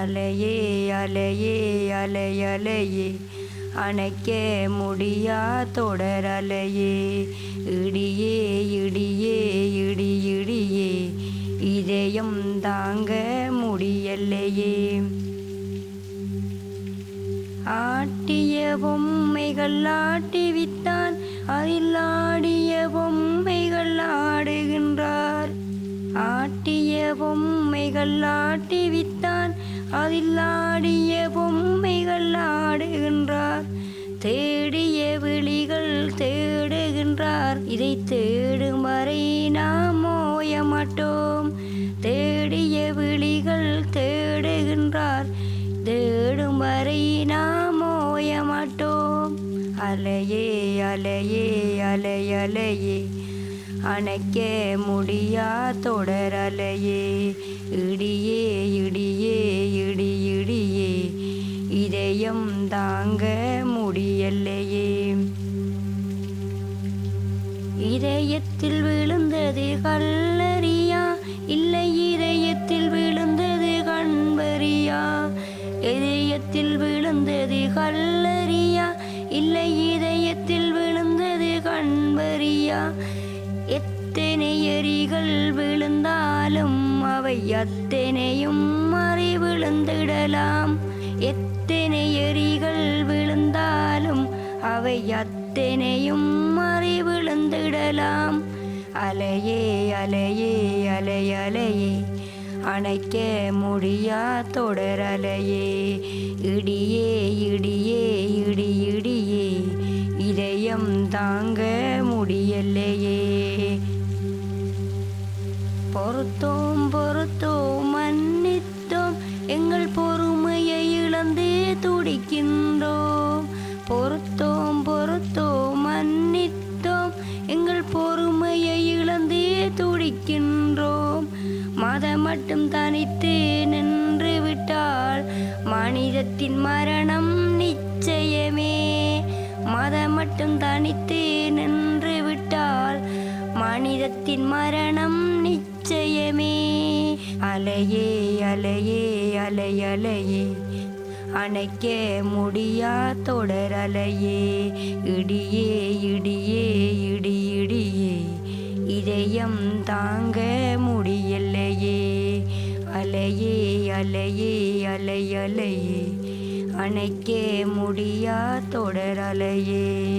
அலையே அலையே அலை அலையே. அணைக்க முடியா? தொடரலையே இடியே இடியே இடி இடியே. இதயம் தாங்க முடியலையே. ஆட்டிய பொம்மைகள் ஆட்டி வித்தான் அதில் ஆடிய பொம்மைகள் ஆடுகின்றார். ஆட்டிய பொம்மைகள் ஆட்டி வித்தான் அதில் ஆடிய பொம்மைகள் ஆடுகின்றார். தேடிய விழிகள் தேடுகின்றார். இதை தேடும் வரை நாம் ஓய மாட்டோம். தேடிய விழிகள் தேடுகின்றார். தேடும் வரை நாம் ஓய மாட்டோம். அலையே அலையே அலையலையே அணைக்க முடியா? தொடரலையே இடியே இடியே. தாங்க முடியலையே. இதயத்தில் விழுந்தது கல்லறியா? இல்லை இதயத்தில் விழுந்தது கண்பரியா இதயத்தில் விழுந்தது கல்லறியா? இல்லை இதயத்தில் விழுந்தது கண்பரியா எத்தனை எரிகள் விழுந்தாலும் அவை அத்தனையும் மறி விழுந்திடலாம் எத்தனை எரிகள் விழுந்தாலும் அவை அத்தனையும் மறை விழுந்திடலாம் அலையே அலையே அலை அலையே அணைக்க முடியா தொடரலையே இடியே இடியே இடி இடியே இதயம் தாங்க முடியலையே. பொறுத்தோம் பொறுத்தோம். பொறுத்தோம் பொறுத்தோம் மன்னித்தோம். எங்கள் பொறுமையை இழந்தே துடிக்கின்றோம். மதம் மட்டும் தனித்து நின்று விட்டால் மனிதத்தின் மரணம் நிச்சயமே. மதம் மட்டும் தனித்து நின்று விட்டால் மனிதத்தின் மரணம் நிச்சயமே. அலையே அலையே அலையலையே அணைக்க முடியா தொடரலையே. இடியே இடியே இடி இடியே. இதயம் தாங்க முடியலையே. அலையே அலையே அலையலையே அணைக்க முடியா தொடரலையே.